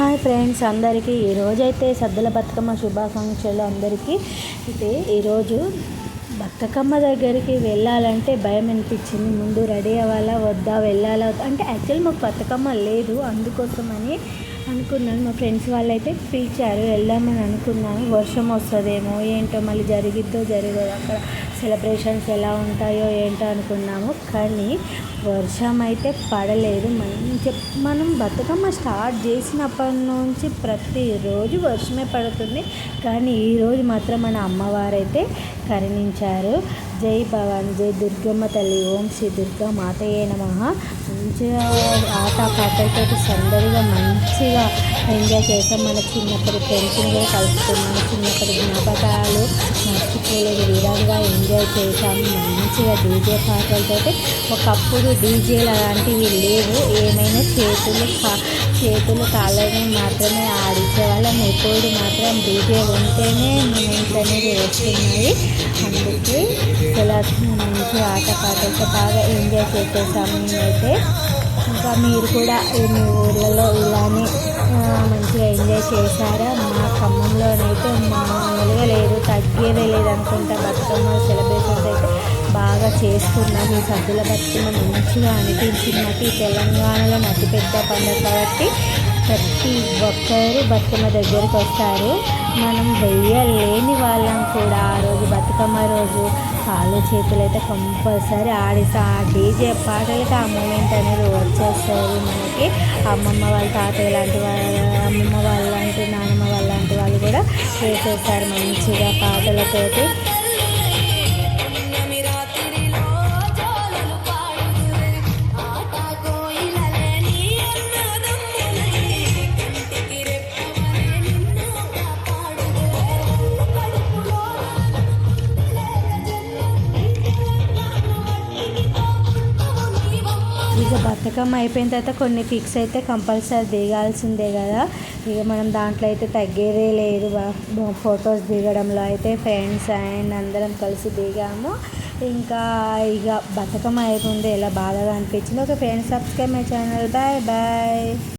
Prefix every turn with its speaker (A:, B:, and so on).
A: Hi friends అందరికీ ఈరోజైతే సద్దుల బతుకమ్మ శుభాకాంక్షలు అందరికీ. అయితే ఈరోజు బతుకమ్మ దగ్గరికి వెళ్ళాలంటే భయం అనిపించింది. ముందు రెడీ అవ్వాలా వద్దా వెళ్ళాలా? అంటే యాక్చువల్ మాకు బతుకమ్మ లేదు అందుకోసమని అనుకున్నాను. మా ఫ్రెండ్స్ వాళ్ళు అయితే పిలిచారు వెళ్దామని అనుకున్నాను. వర్షం వస్తుందేమో ఏంటో మళ్ళీ జరిగిద్దో జరగదో అక్కడ సెలబ్రేషన్స్ ఎలా ఉంటాయో ఏంటో అనుకున్నాము. కానీ వర్షం అయితే పడలేదు. మంచి మనం బతుకమ్మ స్టార్ట్ చేసినప్పటి నుంచి ప్రతిరోజు వర్షమే పడుతుంది. కానీ ఈరోజు మాత్రం మన అమ్మవారైతే కరుణించారు. జై భవాని జై దుర్గమ్మ తల్లి ఓం శ్రీ దుర్గా మాతయ్య నమ. మంచిగా ఆట పాటలతో సందడిగా మంచిగా ఎంజాయ్ చేసాం మన చిన్నప్పటి ఫ్రెండ్స్ని కూడా కలుసుకున్నాం. చిన్నప్పటి జ్ఞాపకాలు మర్చిపోలేని విధంగా ఎంజాయ్ చేసాము మంచిగా డీజే పాటలతో ఒకప్పుడు డీజేలు అలాంటివి లేవు. ఏమైనా చేతులు చేతులు కాళ్ళని మాత్రమే కాలం ఎప్పుడు మాత్రం డీజే ఉంటేనే మూమెంట్స్ అనేది వస్తున్నాయి. అందుకే ఇలా మంచి ఆట పాటలతో బాగా ఎంజాయ్ చేసే సమయం అయితే ఇంకా మీరు కూడా మీ ఊర్లలో ఇలానే మంచిగా ఎంజాయ్ చేశారా? మా ఖమ్మంలోనైతే మామూలుగా లేదు తగ్గేదే లేదనుకుంటా బతుకమ్మ సెలబ్రేషన్స్ అయితే బాగా చేసుకున్నాం ఈ సద్దుల బతుకమ్మ. మంచిగా అనిపించింది మాకు. ఈ తెలంగాణలో అతిపెద్ద పండుగ కాబట్టి ప్రతి ఒక్కరు బతుకమ్మ దగ్గరికి వస్తారు. మనం వెయ్యలేని వాళ్ళం కూడా ఆ రోజు బతుకమ్మ రోజు. కాళ్ళు చేతులు అయితే కంపల్సరీ ఆడిస్తా ఆ డీజే పాటలకి ఆ మూమెంట్ అనేది వచ్చేస్తుంది మనకి. అమ్మమ్మ వాళ్ళ తాతయ్య లాంటి వాళ్ళ అమ్మమ్మ వాళ్ళ లాంటి నాన్నమ్మ వాళ్ళ లాంటి వాళ్ళు కూడా చేసేస్తారు మంచిగా పాటలతోటి. ఇక బతుకమ్మ అయిపోయిన తర్వాత కొన్ని పిక్స్ అయితే కంపల్సరీ దిగాల్సిందే కదా. ఇక మనం దాంట్లో అయితే తగ్గేదే లేదు ఫొటోస్ దిగడంలో అయితే ఫ్రెండ్స్ అండ్ అందరం కలిసి దిగాము. ఇంకా ఇక బతుకమ్మ అయిపోయింది. ఎలా బాధగా అనిపించింది? ఒక friends subscribe my channel. Bye bye.